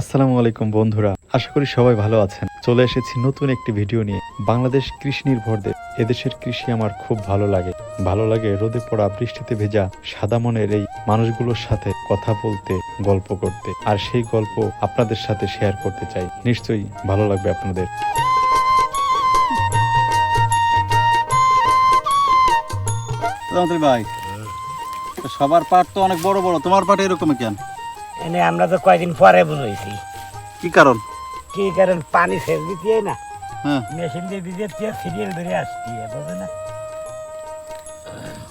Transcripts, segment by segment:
আসসালামু আলাইকুম বন্ধুরা, আশা করি সবাই ভালো আছেন। চলে এসেছি নতুন একটি ভিডিও নিয়ে। বাংলাদেশ কৃষি নির্ভর দেশ। এদেশের কৃষি আমার খুব ভালো লাগে। ভালো লাগে রোদে পড়া বৃষ্টিতে ভেজা সাদা মনের এই মানুষগুলোর সাথে কথা বলতে, গল্প করতে। আর সেই গল্প আপনাদের সাথে শেয়ার করতে চাই। নিশ্চয়ই ভালো লাগবে আপনাদের। ভাই, সবার পাট তো অনেক বড় বড়। তোমার পাট এরকম কেন? এনে আমরা তো কয়দিন পরে বুঝেছি কি কারণ? কি কারণ? পানি সেচ দিতে না। হ্যাঁ। মেশিন দিয়ে দিতে সিরিয়াল ধরে আসছি বুঝে না।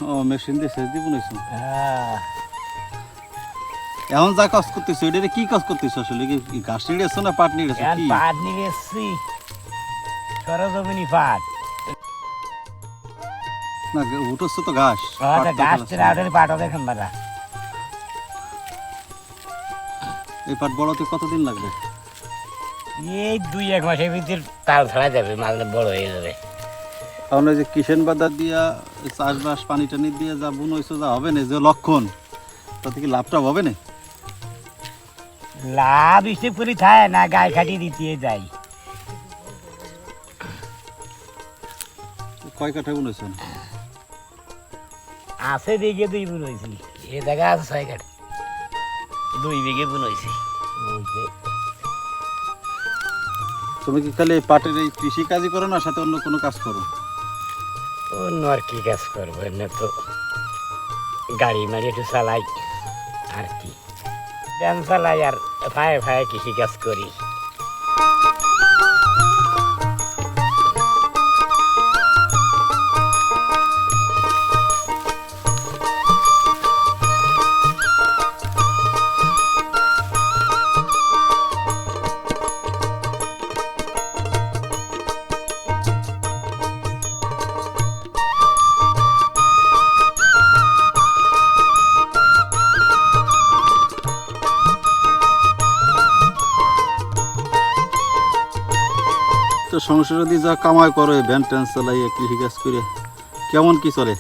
ও মেশিন দিয়ে সেচ নিছো হ্যাঁ, এখন যা কাজ করতেছো এটা কি কাজ করতেছো আসলে? কি ঘাস নিড়েছো না পাট নিড়েছো? কি? পাট এসছি সরজমিনি পাট। না উঠছো তো ঘাস। পাট। থেকে আউটের পাটও দেখেন বাবা এই পাট বড়তে কতদিন লাগবে? এই দুই এক মাসের ভিতর তাল ছাড়া যাবে মালটা বড় হয়ে যাবে। কারণ ওই যে কিষেন বাজার দিয়া চাষবাস পানি টানি দিয়ে যা বুন হয়েছে যা হবে না যে লক্ষণ তাতে কি লাভটা হবে না? লাভ হিসেব করে থাকে না গায়ে খাটিয়ে দিতে যাই। কয় কাঠা বুন হয়েছে আছে বিঘে দুই বুন হয়েছি এ জায়গা আছে ছয় কাঠ। দুই বিঘে বুন হয়েছি তুমি কি খালি পাটের এই কৃষি কাজই করো না সাথে অন্য কোনো কাজ করো? অন্য আর কি কাজ করব অন্য তো গাড়ি মারি একটু চালাই আর কি। ব্যায়াম চালাই আর ফায়ে ফায়ে কৃষি কাজ করি। তো সংসারে যা কামাই করে ভ্যান ট্যান চালাইয়ে কৃষি কাজ করে কেমন কি চলে?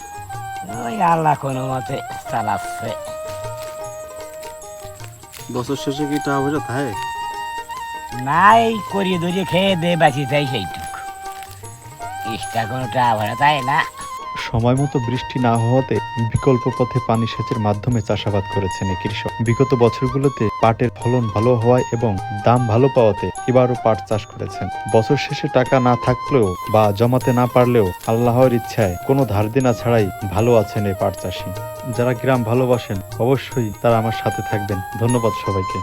ওই আল্লাহ কোনো মতে চালাচ্ছে। বছর শেষে কি টাকা পয়সা থাকে? নাই করিয়ে ধরিয়ে খেয়ে দে বাঁচি যাই সেইটুক। ইষ্টা কোনো টাকা ভরা তাই না। সময় মতো বৃষ্টি না হওয়াতে বিকল্প পথে পানি সেচের মাধ্যমে চাষাবাদ করেছেন এই কৃষক। বিগত বছরগুলোতে পাটের ফলন ভালো হওয়ায় এবং দাম ভালো পাওয়াতে এবারও পাট চাষ করেছেন। বছর শেষে টাকা না থাকলেও বা জমাতে না পারলেও আল্লাহর ইচ্ছায় কোনো ধার দেনা ছাড়াই ভালো আছেন এই পাট চাষি। যারা গ্রাম ভালোবাসেন, অবশ্যই তারা আমার সাথে থাকবেন। ধন্যবাদ সবাইকে।